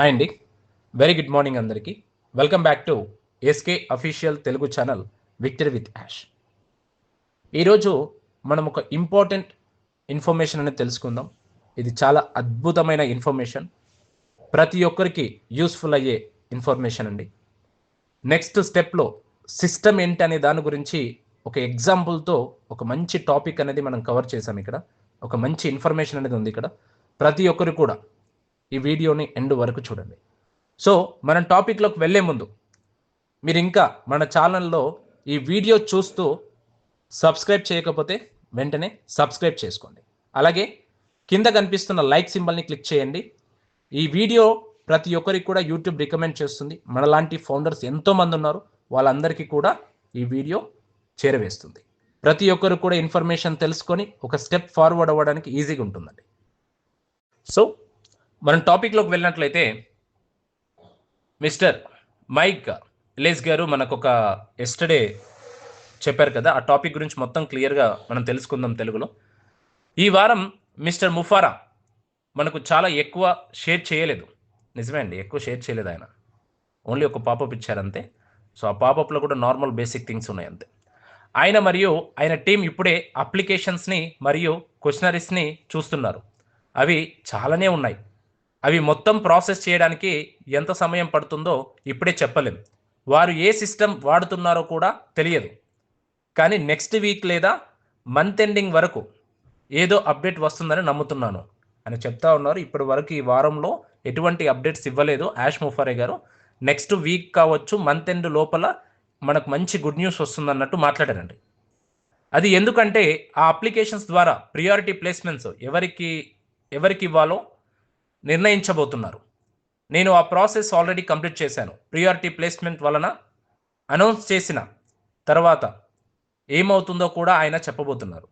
Hi అండి. Very good morning అందరికీ. Welcome back to SK official Telugu channel victory with Yash ఈరోజు మనం ఒక ఇంపార్టెంట్ ఇన్ఫర్మేషన్ అనేది తెలుసుకుందాం. ఇది చాలా అద్భుతమైన ఇన్ఫర్మేషన్ ప్రతి ఒక్కరికి యూస్ఫుల్ అయ్యే ఇన్ఫర్మేషన్ అండి. నెక్స్ట్ స్టెప్లో సిస్టమ్ ఏంటి అనే దాని గురించి ఒక ఎగ్జాంపుల్తో ఒక మంచి టాపిక్ అనేది మనం కవర్ చేసాం ఇక్కడ. ఒక మంచి ఇన్ఫర్మేషన్ అనేది ఉంది ఇక్కడ. ప్రతి ఒక్కరు కూడా ఈ వీడియోని ఎండ్ వరకు చూడండి. సో మనం టాపిక్లోకి వెళ్ళే ముందు మీరు ఇంకా మన ఛానల్లో ఈ వీడియో చూస్తూ సబ్స్క్రైబ్ చేయకపోతే వెంటనే సబ్స్క్రైబ్ చేసుకోండి. అలాగే కింద కనిపిస్తున్న లైక్ సింబల్ని క్లిక్ చేయండి. ఈ వీడియో ప్రతి ఒక్కరికి కూడా యూట్యూబ్ రికమెండ్ చేస్తుంది. మనలాంటి ఫౌండర్స్ ఎంతోమంది ఉన్నారు వాళ్ళందరికీ కూడా ఈ వీడియో చేరవేస్తుంది. ప్రతి ఒక్కరు కూడా ఇన్ఫర్మేషన్ తెలుసుకొని ఒక స్టెప్ ఫార్వర్డ్ అవ్వడానికి ఈజీగా ఉంటుందండి. సో మనం టాపిక్లోకి వెళ్ళినట్లయితే మిస్టర్ మైక్ లేస్ గారు మనకు ఒక ఎస్టర్డే చెప్పారు కదా ఆ టాపిక్ గురించి మొత్తం క్లియర్గా మనం తెలుసుకుందాం తెలుగులో. ఈ వారం మిస్టర్ ముఫారా మనకు చాలా ఎక్కువ షేర్ చేయలేదు. నిజమే అండి ఎక్కువ షేర్ చేయలేదు ఆయన. ఓన్లీ ఒక పాపప్ ఇచ్చారంతే సో ఆ పాపప్లో కూడా నార్మల్ బేసిక్ థింగ్స్ ఉన్నాయి అంతే. ఆయన మరియు ఆయన టీం ఇప్పుడే అప్లికేషన్స్ని మరియు క్వశ్చనరీస్ని చూస్తున్నారు. అవి చాలానే ఉన్నాయి. అవి మొత్తం ప్రాసెస్ చేయడానికి ఎంత సమయం పడుతుందో ఇప్పుడే చెప్పలేం. వారు ఏ సిస్టమ్ వాడుతున్నారో కూడా తెలియదు. కానీ నెక్స్ట్ వీక్ లేదా మంత్ ఎండింగ్ వరకు ఏదో అప్డేట్ వస్తుందని నమ్ముతున్నాను అని చెప్తా ఉన్నారు. ఇప్పటి వరకు ఈ వారంలో ఎటువంటి అప్డేట్స్ ఇవ్వలేదు. యాష్ ముఫారే గారు నెక్స్ట్ వీక్ కావచ్చు మంత్ ఎండ్ లోపల మనకు మంచి గుడ్ న్యూస్ వస్తుందన్నట్టు మాట్లాడారండి. అది ఎందుకంటే ఆ అప్లికేషన్స్ ద్వారా ప్రియారిటీ ప్లేస్మెంట్స్ ఎవరికి ఎవరికి ఇవ్వాలో నిర్ణయించబోతున్నారు. నేను ఆ ప్రాసెస్ ఆల్రెడీ కంప్లీట్ చేశాను. ప్రియారిటీ ప్లేస్మెంట్ వలన అనౌన్స్ చేసిన తర్వాత ఏమవుతుందో కూడా ఆయన చెప్పబోతున్నారు.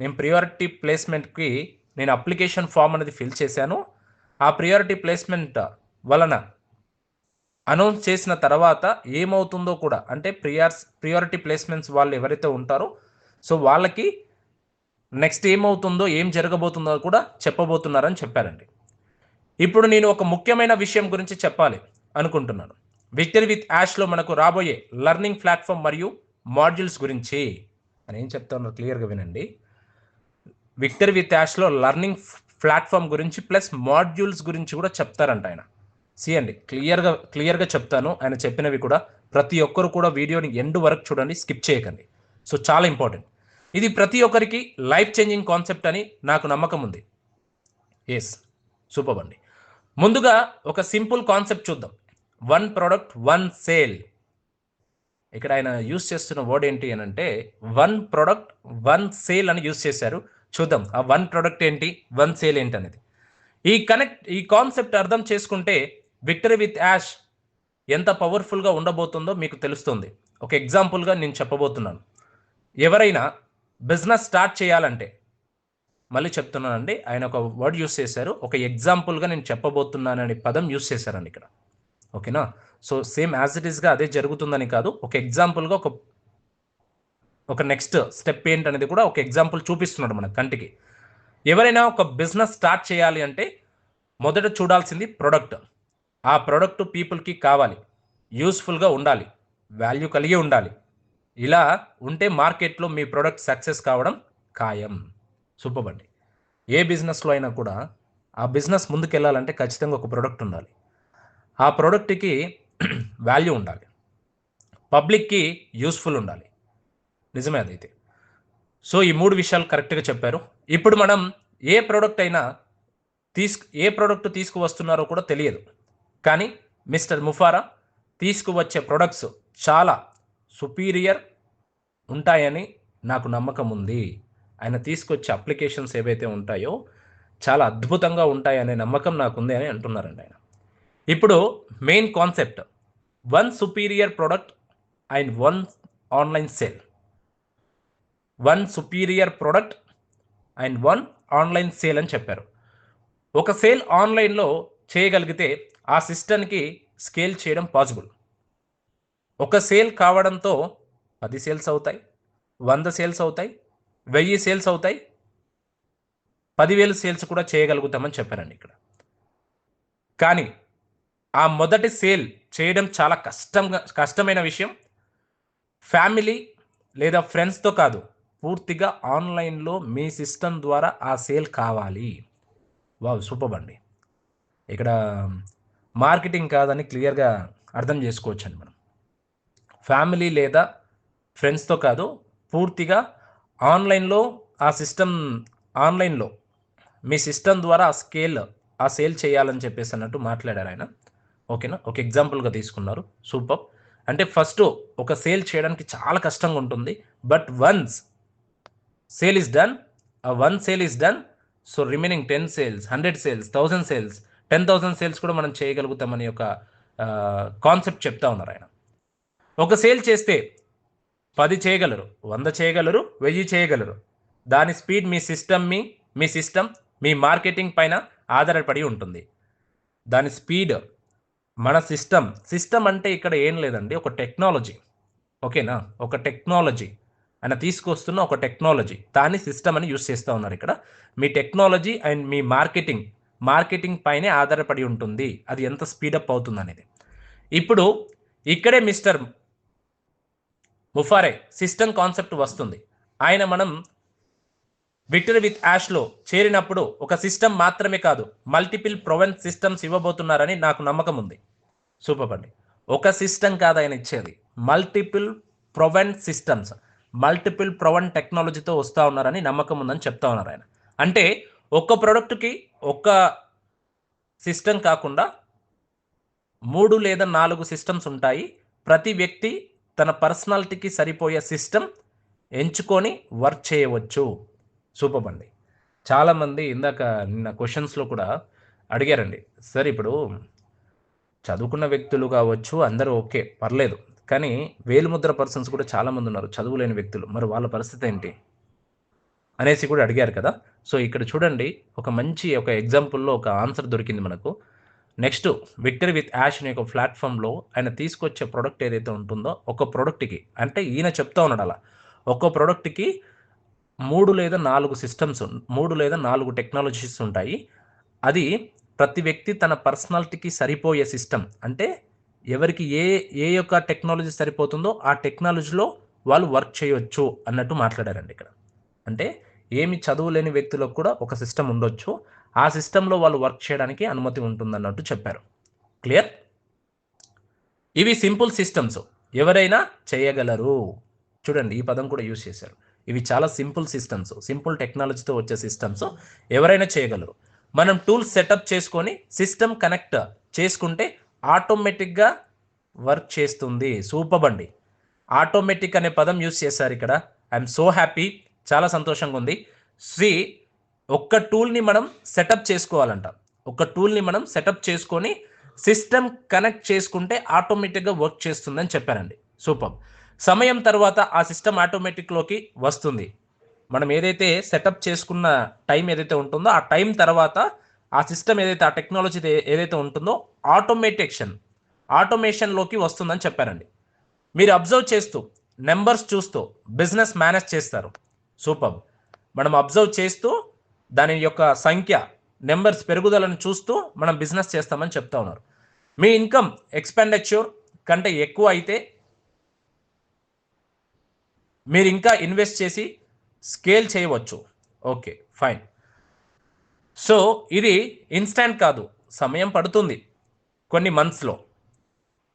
నేను ప్రియారిటీ ప్లేస్మెంట్కి నేను అప్లికేషన్ ఫామ్ అనేది ఫిల్ చేశాను. ఆ ప్రియారిటీ ప్లేస్మెంట్ వలన అనౌన్స్ చేసిన తర్వాత ఏమవుతుందో కూడా అంటే ప్రియార్స్ ప్రియారిటీ ప్లేస్మెంట్స్ వాళ్ళు ఎవరైతే ఉంటారో సో వాళ్ళకి నెక్స్ట్ ఏమవుతుందో ఏం జరగబోతుందో కూడా చెప్పబోతున్నారని చెప్పారండి. ఇప్పుడు నేను ఒక ముఖ్యమైన విషయం గురించి చెప్పాలి అనుకుంటున్నాను. విక్టరీ విత్ యాష్లో మనకు రాబోయే లర్నింగ్ ప్లాట్ఫామ్ మరియు మాడ్యూల్స్ గురించి అని ఏం చెప్తాను క్లియర్గా వినండి. విక్టరీ విత్ యాష్లో లర్నింగ్ ప్లాట్ఫామ్ గురించి ప్లస్ మాడ్యూల్స్ గురించి కూడా చెప్తారంట ఆయన. సియండి క్లియర్గా క్లియర్గా చెప్తాను. ఆయన చెప్పినవి కూడా ప్రతి ఒక్కరు కూడా వీడియోని ఎండ్ వరకు చూడండి స్కిప్ చేయకండి. సో చాలా ఇంపార్టెంట్. ఇది ప్రతి ఒక్కరికి లైఫ్ చేంజింగ్ కాన్సెప్ట్ అని నాకు నమ్మకం ఉంది. ఎస్ సూపర్ అండి. ముందుగా ఒక సింపుల్ కాన్సెప్ట్ చూద్దాం. One product one sale. ఇక్కడ ఆయన యూస్ చేస్తున్న వర్డ్ ఏంటి అని అంటే వన్ ప్రోడక్ట్ వన్ సేల్ అని యూస్ చేశారు. చూద్దాం ఆ వన్ ప్రోడక్ట్ ఏంటి వన్ సేల్ ఏంటి అనేది. ఈ కనెక్ట్ ఈ కాన్సెప్ట్ అర్థం చేసుకుంటే విక్టరీ విత్ యాష్ ఎంత పవర్ఫుల్గా ఉండబోతుందో మీకు తెలుస్తుంది. ఒక ఎగ్జాంపుల్గా నేను చెప్పబోతున్నాను. ఎవరైనా బిజినెస్ స్టార్ట్ చేయాలంటే మళ్ళీ చెప్తున్నానండి. ఆయన ఒక వర్డ్ యూస్ చేశారు. ఒక ఎగ్జాంపుల్గా నేను చెప్పబోతున్నానని పదం యూస్ చేశారండి ఇక్కడ. ఓకేనా? సో సేమ్ యాజ్ ఇట్ ఈస్గా అదే జరుగుతుందని కాదు. ఒక ఎగ్జాంపుల్గా ఒక ఒక నెక్స్ట్ స్టెప్ ఏంటనేది కూడా ఒక ఎగ్జాంపుల్ చూపిస్తున్నాడు మన కంటికి. ఎవరైనా ఒక బిజినెస్ స్టార్ట్ చేయాలి అంటే మొదట చూడాల్సింది ప్రొడక్ట్. ఆ ప్రొడక్ట్ పీపుల్కి కావాలి. యూస్ఫుల్గా ఉండాలి. వాల్యూ కలిగి ఉండాలి. ఇలా ఉంటే మార్కెట్లో మీ ప్రొడక్ట్ సక్సెస్ కావడం ఖాయం. సూపర్ అండి ఏ బిజినెస్లో అయినా కూడా ఆ బిజినెస్ ముందుకెళ్ళాలంటే ఖచ్చితంగా ఒక ప్రోడక్ట్ ఉండాలి. ఆ ప్రోడక్ట్కి వాల్యూ ఉండాలి. పబ్లిక్కి యూస్ఫుల్ ఉండాలి. నిజమే అదైతే. సో ఈ మూడు విషయాలు కరెక్ట్గా చెప్పారు. ఇప్పుడు మనం ఏ ప్రోడక్ట్ అయినా తీసుకు ఏ ప్రోడక్ట్ తీసుకువస్తున్నారో కూడా తెలియదు. కానీ మిస్టర్ ముఫారా తీసుకువచ్చే ప్రొడక్ట్స్ చాలా సుపీరియర్ ఉంటాయని నాకు నమ్మకం ఉంది. ఆయన తీసుకొచ్చే అప్లికేషన్స్ ఏవైతే ఉంటాయో చాలా అద్భుతంగా ఉంటాయనే నమ్మకం నాకుంది అని అంటున్నారండి ఆయన. ఇప్పుడు main concept one superior product and one online sale. One superior product and one online sale అని చెప్పారు. ఒక సేల్ ఆన్లైన్లో చేయగలిగితే ఆ సిస్టమ్కి స్కేల్ చేయడం పాసిబుల్. ఒక సేల్ కావడంతో పది సేల్స్ అవుతాయి వంద సేల్స్ అవుతాయి వెయ్యి సేల్స్ అవుతాయి. పదివేలు సేల్స్ కూడా చేయగలుగుతామని చెప్పారండి ఇక్కడ. కానీ ఆ మొదటి సేల్ చేయడం చాలా కష్టంగా కష్టమైన విషయం. ఫ్యామిలీ లేదా ఫ్రెండ్స్తో కాదు పూర్తిగా ఆన్లైన్లో మీ సిస్టమ్ ద్వారా ఆ సేల్ కావాలి. వావ్ సూపర్ అండి. ఇక్కడ మార్కెటింగ్ కాదని క్లియర్గా అర్థం చేసుకోవచ్చండి మనం. ఫ్యామిలీ లేదా ఫ్రెండ్స్తో కాదు పూర్తిగా ఆన్లైన్లో ఆ సిస్టమ్ ఆన్లైన్లో మీ సిస్టమ్ ద్వారా ఆ స్కేల్ ఆ సేల్ చేయాలని చెప్పేసి అన్నట్టు మాట్లాడారు ఆయన. ఓకేనా? ఒక ఎగ్జాంపుల్గా తీసుకున్నారు. సూపర్. అంటే ఫస్ట్ ఒక సేల్ చేయడానికి చాలా కష్టంగా ఉంటుంది. But once sale is done ఆ one sale is done so remaining ten sales hundred sales thousand sales ten thousand sales కూడా మనం చేయగలుగుతామని ఒక కాన్సెప్ట్ చెప్తా ఉన్నారు ఆయన. ఒక సేల్ చేస్తే పది చేయగలరు వంద చేయగలరు వెయ్యి చేయగలరు. దాని స్పీడ్ మీ సిస్టమ్ మీ మీ సిస్టమ్ మీ మార్కెటింగ్ పైన ఆధారపడి ఉంటుంది. దాని స్పీడ్ మన సిస్టమ్ సిస్టమ్ అంటే ఇక్కడ ఏం లేదండి ఒక టెక్నాలజీ. ఓకేనా? ఒక టెక్నాలజీ. ఆయన తీసుకొస్తున్న ఒక టెక్నాలజీ. దాన్ని సిస్టమ్ అని యూస్ చేస్తూ ఉన్నారు ఇక్కడ. మీ టెక్నాలజీ అండ్ మీ మార్కెటింగ్ మార్కెటింగ్ పైనే ఆధారపడి ఉంటుంది. అది ఎంత స్పీడప్ అవుతుంది అనేది ఇప్పుడు ఇక్కడే మిస్టర్ ముఫారే సిస్టమ్ కాన్సెప్ట్ వస్తుంది. ఆయన మనం విక్టరీ విత్ యాష్లో చేరినప్పుడు ఒక సిస్టమ్ మాత్రమే కాదు మల్టిపుల్ ప్రొవెన్స్ సిస్టమ్స్ ఇవ్వబోతున్నారని నాకు నమ్మకం ఉంది. సూపర్ అండి ఒక సిస్టమ్ కాదు ఆయన ఇచ్చేది. Multiple proven systems multiple proven టెక్నాలజీతో వస్తూ ఉన్నారని నమ్మకం ఉందని చెప్తా ఉన్నారు ఆయన. అంటే ఒక్క ప్రోడక్ట్కి ఒక్క సిస్టమ్ కాకుండా మూడు లేదా నాలుగు సిస్టమ్స్ ఉంటాయి. ప్రతి వ్యక్తి తన పర్సనాలిటీకి సరిపోయే సిస్టమ్ ఎంచుకొని వర్క్ చేయవచ్చు. సూపర్ అండి చాలామంది ఇందాక నిన్న క్వశ్చన్స్లో కూడా అడిగారండి. సార్ ఇప్పుడు చదువుకున్న వ్యక్తులు కావచ్చు అందరూ ఓకే పర్లేదు. కానీ వేలుముద్ర పర్సన్స్ కూడా చాలామంది ఉన్నారు చదువులేని వ్యక్తులు. మరి వాళ్ళ పరిస్థితి ఏంటి? అనేసి కూడా అడిగారు కదా. సో ఇక్కడ చూడండి ఒక మంచి ఒక ఎగ్జాంపుల్లో ఒక ఆన్సర్ దొరికింది మనకు. నెక్స్ట్ విక్టరీ విత్ యాష్ అనే ఒక ప్లాట్ఫామ్లో ఆయన తీసుకొచ్చే ప్రోడక్ట్ ఏదైతే ఉంటుందో ఒక ప్రోడక్ట్కి అంటే ఈయన చెప్తా ఉన్నాడు అలా ఒక ప్రోడక్ట్కి మూడు లేదా నాలుగు సిస్టమ్స్ మూడు లేదా నాలుగు టెక్నాలజీస్ ఉంటాయి. అది ప్రతి వ్యక్తి తన పర్సనాలిటీకి సరిపోయే సిస్టమ్ అంటే ఎవరికి ఏ ఏ యొక్క టెక్నాలజీ సరిపోతుందో ఆ టెక్నాలజీలో వాళ్ళు వర్క్ చేయొచ్చు అన్నట్టు మాట్లాడారండి ఇక్కడ. అంటే ఏమి చదువులేని వ్యక్తులకు కూడా ఒక సిస్టమ్ ఉండొచ్చు. ఆ సిస్టంలో వాళ్ళు వర్క్ చేయడానికి అనుమతి ఉంటుందన్నట్టు చెప్పారు. క్లియర్? ఇవి సింపుల్ సిస్టమ్స్. ఎవరైనా చేయగలరు. చూడండి ఈ పదం కూడా యూజ్ చేశారు. ఇవి చాలా సింపుల్ సిస్టమ్స్. సింపుల్ టెక్నాలజీతో వచ్చే సిస్టమ్స్. ఎవరైనా చేయగలరు. మనం టూల్స్ సెటప్ చేసుకొని సిస్టమ్ కనెక్ట్ చేసుకుంటే ఆటోమేటిక్గా వర్క్ చేస్తుంది. సూపర్ బండి. ఆటోమేటిక్ అనే పదం యూజ్ చేశారు ఇక్కడ. I'm so happy. చాలా సంతోషంగా ఉంది. సి ఒక్క టూల్ని మనం సెటప్ చేసుకోవాలంట. ఒక టూల్ని మనం సెటప్ చేసుకొని సిస్టమ్ కనెక్ట్ చేసుకుంటే ఆటోమేటిక్గా వర్క్ చేస్తుందని చెప్పారండి. సూపర్. సమయం తర్వాత ఆ సిస్టమ్ ఆటోమేటిక్లోకి వస్తుంది. మనం ఏదైతే సెటప్ చేసుకున్న టైం ఏదైతే ఉంటుందో ఆ టైం తర్వాత ఆ సిస్టమ్ ఏదైతే ఆ టెక్నాలజీ ఏదైతే ఉంటుందో ఆటోమేటేషన్ ఆటోమేషన్లోకి వస్తుందని చెప్పారండి. మీరు అబ్జర్వ్ చేస్తూ నెంబర్స్ చూస్తూ బిజినెస్ మేనేజ్ చేస్తారు. సూపర్. మనం అబ్జర్వ్ చేస్తూ దాని యొక్క సంఖ్య నెంబర్స్ పెరుగుదలను చూస్తూ మనం బిజినెస్ చేస్తామని చెప్తా ఉన్నారు. మీ ఇన్కమ్ ఎక్స్పెండిచర్ కంటే ఎక్కువ అయితే మీరు ఇంకా ఇన్వెస్ట్ చేసి స్కేల్ చేయవచ్చు. Okay fine. సో ఇది ఇన్స్టాంట్ కాదు సమయం పడుతుంది కొన్ని మంత్స్లో.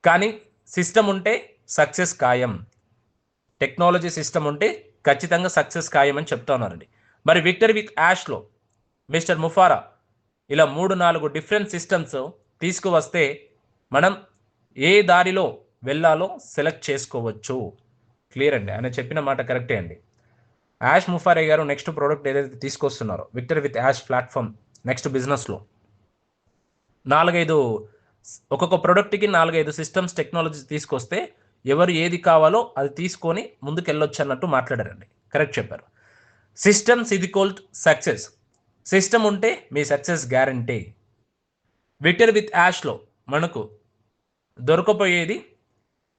కానీ సిస్టమ్ ఉంటే సక్సెస్ ఖాయం. టెక్నాలజీ సిస్టమ్ ఉంటే ఖచ్చితంగా సక్సెస్ ఖాయం అని చెప్తా ఉన్నారండి. మరి విక్టర్ విత్ యాష్లో మిస్టర్ ముఫారా ఇలా మూడు నాలుగు డిఫరెంట్ సిస్టమ్స్ తీసుకువస్తే మనం ఏ దారిలో వెళ్ళాలో సెలెక్ట్ చేసుకోవచ్చు. క్లియర్ అండి? ఆయన చెప్పిన మాట కరెక్టే అండి. యాష్ ముఫారే గారు నెక్స్ట్ ప్రోడక్ట్ ఏదైతే తీసుకొస్తున్నారో Victor with Ash platform next బిజినెస్లో. నాలుగైదు ఒక్కొక్క ప్రోడక్ట్కి నాలుగైదు సిస్టమ్స్ టెక్నాలజీ తీసుకొస్తే ఎవరు ఏది కావాలో అది తీసుకొని ముందుకు వెళ్ళొచ్చు అన్నట్టు మాట్లాడారండి. కరెక్ట్ చెప్పారు. సిస్టమ్స్ ఇది కోల్డ్ సక్సెస్ సిస్టమ్ ఉంటే మీ సక్సెస్ గ్యారంటీ విక్టర్ విత్ యాష్లో మనకు దొరకపోయేది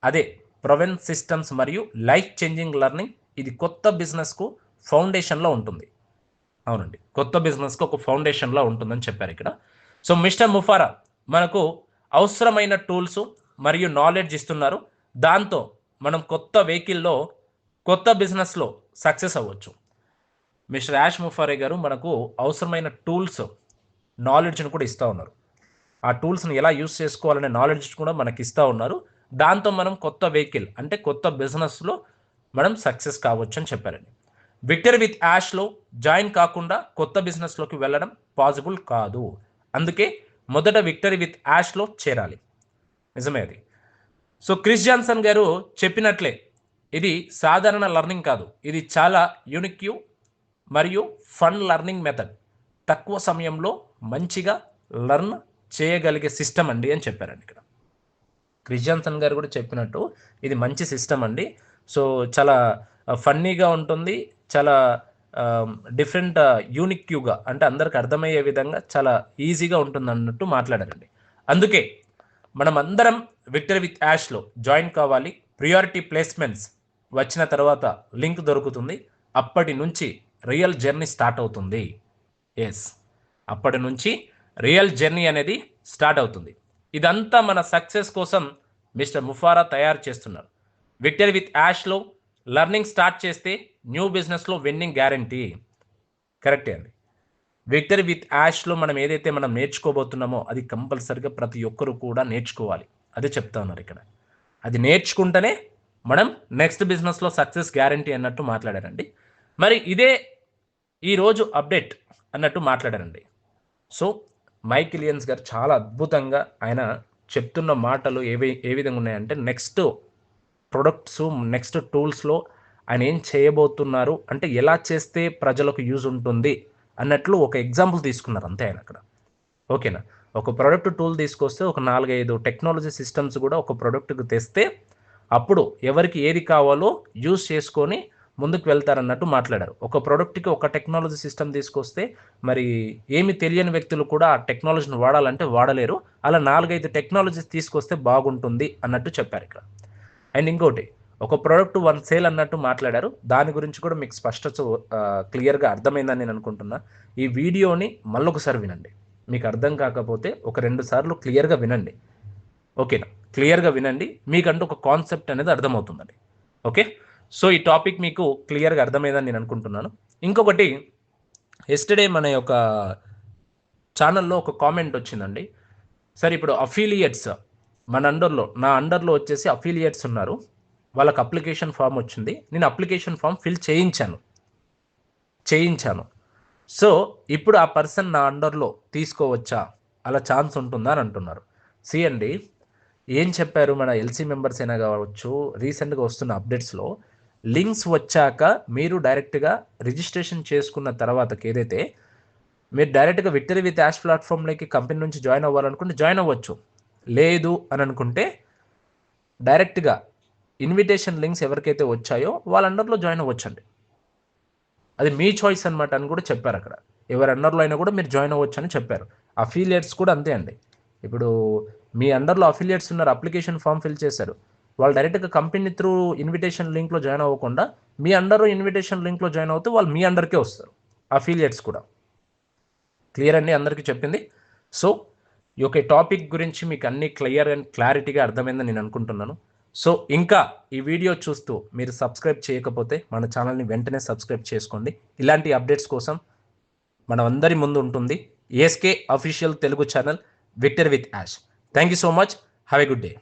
అదే. ప్రొవెన్ సిస్టమ్స్ మరియు లైఫ్ చేంజింగ్ లెర్నింగ్ ఇది కొత్త బిజినెస్కు ఫౌండేషన్లో ఉంటుంది. అవునండి. కొత్త బిజినెస్కు ఒక ఫౌండేషన్లో ఉంటుందని చెప్పారు ఇక్కడ. సో మిస్టర్ ముఫారా మనకు అవసరమైన టూల్స్ మరియు నాలెడ్జ్ ఇస్తున్నారు. దాంతో మనం కొత్త వెహికల్లో కొత్త బిజినెస్లో సక్సెస్ అవ్వచ్చు. మిస్టర్ యాష్ ముఫారే గారు మనకు అవసరమైన టూల్స్ నాలెడ్జ్ని కూడా ఇస్తూ ఉన్నారు. ఆ టూల్స్ని ఎలా యూస్ చేసుకోవాలనే నాలెడ్జ్ కూడా మనకి ఇస్తూ ఉన్నారు. దాంతో మనం కొత్త వెహికల్ అంటే కొత్త బిజినెస్లో మనం సక్సెస్ కావచ్చు అని చెప్పారండి. విక్టరీ విత్ యాష్లో జాయిన్ కాకుండా కొత్త బిజినెస్లోకి వెళ్ళడం పాసిబుల్ కాదు. అందుకే మొదట విక్టరీ విత్ యాష్లో చేరాలి. నిజమే అది. సో క్రిస్ జాన్సన్ గారు చెప్పినట్లే ఇది సాధారణ లర్నింగ్ కాదు. ఇది చాలా యూనిక్యూ మరియు ఫన్ లెర్నింగ్ మెథడ్ తక్కువ సమయంలో మంచిగా లర్న్ చేయగలిగే సిస్టమ్ అండి అని చెప్పారండి ఇక్కడ. క్రిజాన్సన్ గారు కూడా చెప్పినట్టు ఇది మంచి సిస్టమ్ అండి. సో చాలా ఫన్నీగా ఉంటుంది చాలా డిఫరెంట్ యూనిక్యూగా అంటే అందరికి అర్థమయ్యే విధంగా చాలా ఈజీగా ఉంటుంది అన్నట్టు మాట్లాడారండి. అందుకే మనం అందరం విక్టరీ విత్ యాష్లో జాయిన్ కావాలి. ప్రియారిటీ ప్లేస్మెంట్స్ వచ్చిన తర్వాత లింక్ దొరుకుతుంది. అప్పటి నుంచి రియల్ జర్నీ స్టార్ట్ అవుతుంది. ఎస్ అప్పటి నుంచి రియల్ జర్నీ అనేది స్టార్ట్ అవుతుంది. ఇదంతా మన సక్సెస్ కోసం మిస్టర్ ముఫారా తయారు చేస్తున్నారు. విక్టరీ విత్ యాష్లో లర్నింగ్ స్టార్ట్ చేస్తే న్యూ బిజినెస్లో విన్నింగ్ గ్యారంటీ. కరెక్టే అండి. విక్టరీ విత్ యాష్లో మనం ఏదైతే మనం నేర్చుకోబోతున్నామో అది కంపల్సరిగా ప్రతి ఒక్కరు కూడా నేర్చుకోవాలి. అదే చెప్తా ఉన్నారు ఇక్కడ. అది నేర్చుకుంటేనే మనం నెక్స్ట్ బిజినెస్లో సక్సెస్ గ్యారంటీ అన్నట్టు మాట్లాడారండి. మరి ఇదే ఈరోజు అప్డేట్ అన్నట్టు మాట్లాడారండి. సో మైకిలియన్స్ గారు చాలా అద్భుతంగా ఆయన చెప్తున్న మాటలు ఏవి ఏ విధంగా ఉన్నాయంటే నెక్స్ట్ ప్రొడక్ట్స్ నెక్స్ట్ టూల్స్లో ఆయన ఏం చేయబోతున్నారు అంటే ఎలా చేస్తే ప్రజలకు యూజ్ ఉంటుంది అన్నట్లు ఒక ఎగ్జాంపుల్ తీసుకున్నారు అంతే ఆయన అక్కడ. ఓకేనా? ఒక ప్రోడక్ట్ టూల్ తీసుకొస్తే ఒక నాలుగైదు టెక్నాలజీ సిస్టమ్స్ కూడా ఒక ప్రొడక్ట్కి తెస్తే అప్పుడు ఎవరికి ఏది కావాలో యూజ్ చేసుకొని ముందుకు వెళ్తారన్నట్టు మాట్లాడారు. ఒక ప్రోడక్ట్కి ఒక టెక్నాలజీ సిస్టమ్ తీసుకొస్తే మరి ఏమి తెలియని వ్యక్తులు కూడా ఆ టెక్నాలజీని వాడాలంటే వాడలేరు. అలా నాలుగైదు టెక్నాలజీస్ తీసుకొస్తే బాగుంటుంది అన్నట్టు చెప్పారు ఇక్కడ. అండ్ ఇంకోటి ఒక ప్రోడక్ట్ వన్ సేల్ అన్నట్టు మాట్లాడారు. దాని గురించి కూడా మీకు స్పష్టత క్లియర్గా అర్థమైందని నేను అనుకుంటున్నా. ఈ వీడియోని మళ్ళొకసారి వినండి. మీకు అర్థం కాకపోతే ఒక రెండు సార్లు క్లియర్గా వినండి. ఓకేనా? క్లియర్గా వినండి. మీకంటూ ఒక కాన్సెప్ట్ అనేది అర్థమవుతుందండి. ఓకే? సో ఈ టాపిక్ మీకు క్లియర్గా అర్థమైందని నేను అనుకుంటున్నాను. ఇంకొకటి ఎస్టర్డే మన యొక్క ఛానల్లో ఒక కామెంట్ వచ్చిందండి. సార్ ఇప్పుడు అఫీలియేట్స్ మన అండర్లో నా అండర్లో వచ్చేసి అఫీలియేట్స్ ఉన్నారు. వాళ్ళకి అప్లికేషన్ ఫామ్ వచ్చింది. నేను అప్లికేషన్ ఫామ్ ఫిల్ చేయించాను. చేయించాను. సో ఇప్పుడు ఆ పర్సన్ నా అండర్లో తీసుకోవచ్చా? అలా ఛాన్స్ ఉంటుందా? అని అంటున్నారు. సి అండి ఏం చెప్పారు మన ఎల్సీ మెంబర్స్ అయినా కావచ్చు రీసెంట్గా వస్తున్న అప్డేట్స్లో లింక్స్ వచ్చాక మీరు డైరెక్ట్గా రిజిస్ట్రేషన్ చేసుకున్న తర్వాతకి ఏదైతే మీరు డైరెక్ట్గా విక్టరీ విత్ యాష్ ప్లాట్ఫామ్లోకి కంపెనీ నుంచి జాయిన్ అవ్వాలనుకుంటే జాయిన్ అవ్వచ్చు. లేదు అని అనుకుంటే డైరెక్ట్గా ఇన్విటేషన్ లింక్స్ ఎవరికైతే వచ్చాయో వాళ్ళ అండర్లో జాయిన్ అవ్వచ్చండి. అది మీ చాయిస్ అనమాట అని కూడా చెప్పారు అక్కడ. ఎవరి అండర్లో అయినా కూడా మీరు జాయిన్ అవ్వచ్చు అని చెప్పారు. అఫిలియేట్స్ కూడా అంతే అండి. ఇప్పుడు మీ అండర్లో అఫిలియేట్స్ ఉన్నారు అప్లికేషన్ ఫామ్ ఫిల్ చేశారు. వాళ్ళు డైరెక్ట్గా కంపెనీ త్రూ ఇన్విటేషన్ లింక్లో జాయిన్ అవ్వకుండా మీ అండర్ ఇన్విటేషన్ లింక్లో జాయిన్ అవుతూ వాళ్ళు మీ అండర్కే వస్తారు. అఫిలియేట్స్ కూడా. క్లియర్ అండి అందరికీ చెప్పింది? సో ఈ యొక్క టాపిక్ గురించి మీకు అన్ని క్లియర్ అండ్ క్లారిటీగా అర్థమైందని నేను అనుకుంటున్నాను. సో ఇంకా ఈ వీడియో చూస్తూ మీరు సబ్స్క్రైబ్ చేయకపోతే మన ఛానల్ని వెంటనే సబ్స్క్రైబ్ చేసుకోండి. ఇలాంటి అప్డేట్స్ కోసం మనం అందరి ముందు ఉంటుంది ASK official Telugu channel Victor with Ash thank you so much have a good day